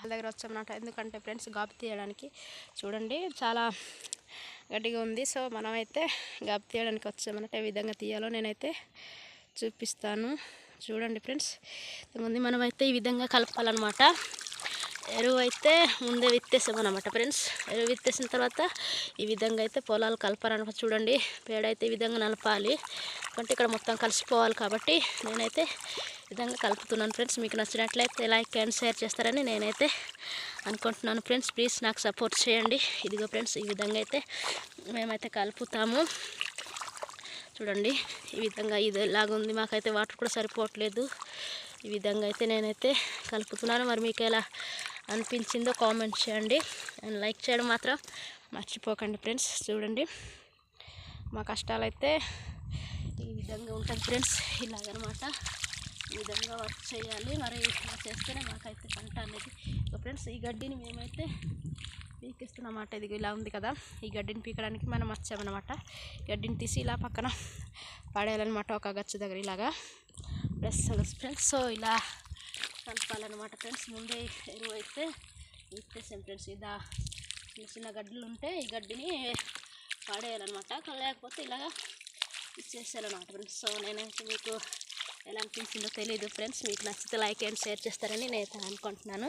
వాళ్ళ దగ్గర వచ్చామన్నమాట ఎందుకంటే ఫ్రెండ్స్ గాబు తీయడానికి. చూడండి చాలా గట్టిగా ఉంది. సో మనమైతే గాబు తీయడానికి వచ్చామన్నట్టు ఏ విధంగా తీయాలో నేనైతే చూపిస్తాను. చూడండి ఫ్రెండ్స్ ముందు మనమైతే ఈ విధంగా కలపాలన్నమాట. ఎరువు అయితే ముందే విత్తేసామన్నమాట ఫ్రెండ్స్. ఎరువు విత్తేసిన తర్వాత ఈ విధంగా అయితే పొలాలు కలపాలన్నమాట. చూడండి పేడ అయితే ఈ విధంగా నలపాలి. అంటే ఇక్కడ మొత్తం కలిసిపోవాలి కాబట్టి నేనైతే విధంగా కలుపుతున్నాను ఫ్రెండ్స్. మీకు నచ్చినట్లయితే లైక్ అండ్ షేర్ చేస్తారని నేనైతే అనుకుంటున్నాను ఫ్రెండ్స్. ప్లీజ్ నాకు సపోర్ట్ చేయండి. ఇదిగో ఫ్రెండ్స్ ఈ విధంగా అయితే మేమైతే కలుపుతాము. చూడండి ఈ విధంగా ఇది ఇలాగ ఉంది. మాకైతే వాటర్ కూడా సరిపోవట్లేదు. ఈ విధంగా అయితే నేనైతే కలుపుతున్నాను. మరి మీకు ఎలా అనిపించిందో కామెంట్ చేయండి. అండ్ లైక్ చేయడం మాత్రం మర్చిపోకండి ఫ్రెండ్స్. చూడండి మా కష్టాలైతే ఈ విధంగా ఉంటుంది ఫ్రెండ్స్. ఇలాగనమాట. బాగా వర్క్ చేయాలి. మరి ఇలా చేస్తేనే మాకైతే పంట అనేది. ఫ్రెండ్స్ ఈ గడ్డిని మేమైతే పీకిస్తున్నమాట ఇది ఇలా ఉంది కదా. ఈ గడ్డిని పీకడానికి మనం వచ్చామన్నమాట. గడ్డిని తీసి ఇలా పక్కన పడేయాలన్నమాట ఒక గచ్చు దగ్గర ఇలాగా. Plus friends. సో ఇలా కలపాలన్నమాట ఫ్రెండ్స్. ముందే ఎరువు అయితే ఇచ్చేసాం ఫ్రెండ్స్. ఇదా చిన్న చిన్న గడ్డలు ఉంటే ఈ గడ్డిని పడేయాలన్నమాట. లేకపోతే ఇలాగా ఇచ్చేసారనమాట ఫ్రెండ్స్. సో నేనైతే మీకు ఎలా అనిపించిందో తెలియదు ఫ్రెండ్స్ మీకు నచ్చితే లైక్ అండ్ షేర్ చేస్తారని నేను అనుకుంటున్నాను.